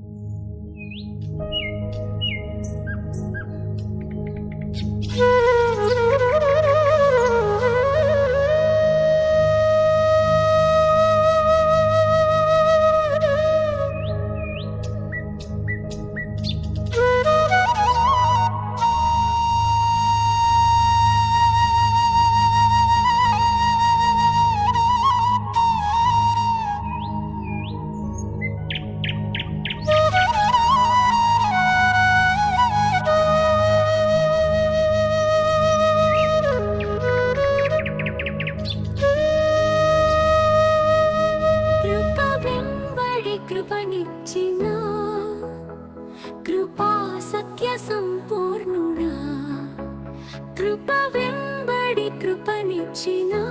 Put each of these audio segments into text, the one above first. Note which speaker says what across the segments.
Speaker 1: you కృపనిచ్చిన కృపా సత్య సంపూర్ణుడా. కృప వెంబడి కృపనిచ్చినా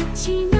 Speaker 1: 道の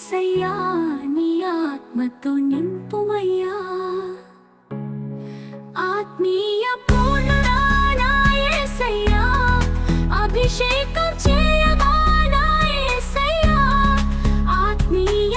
Speaker 1: ఏసయ్యా నీ ఆత్మతో నింపుమయ్యా. ఆత్మీయ పూర్ణరానా అభిషేకం చేయమా నా ఏసయ్యా ఆత్మీయ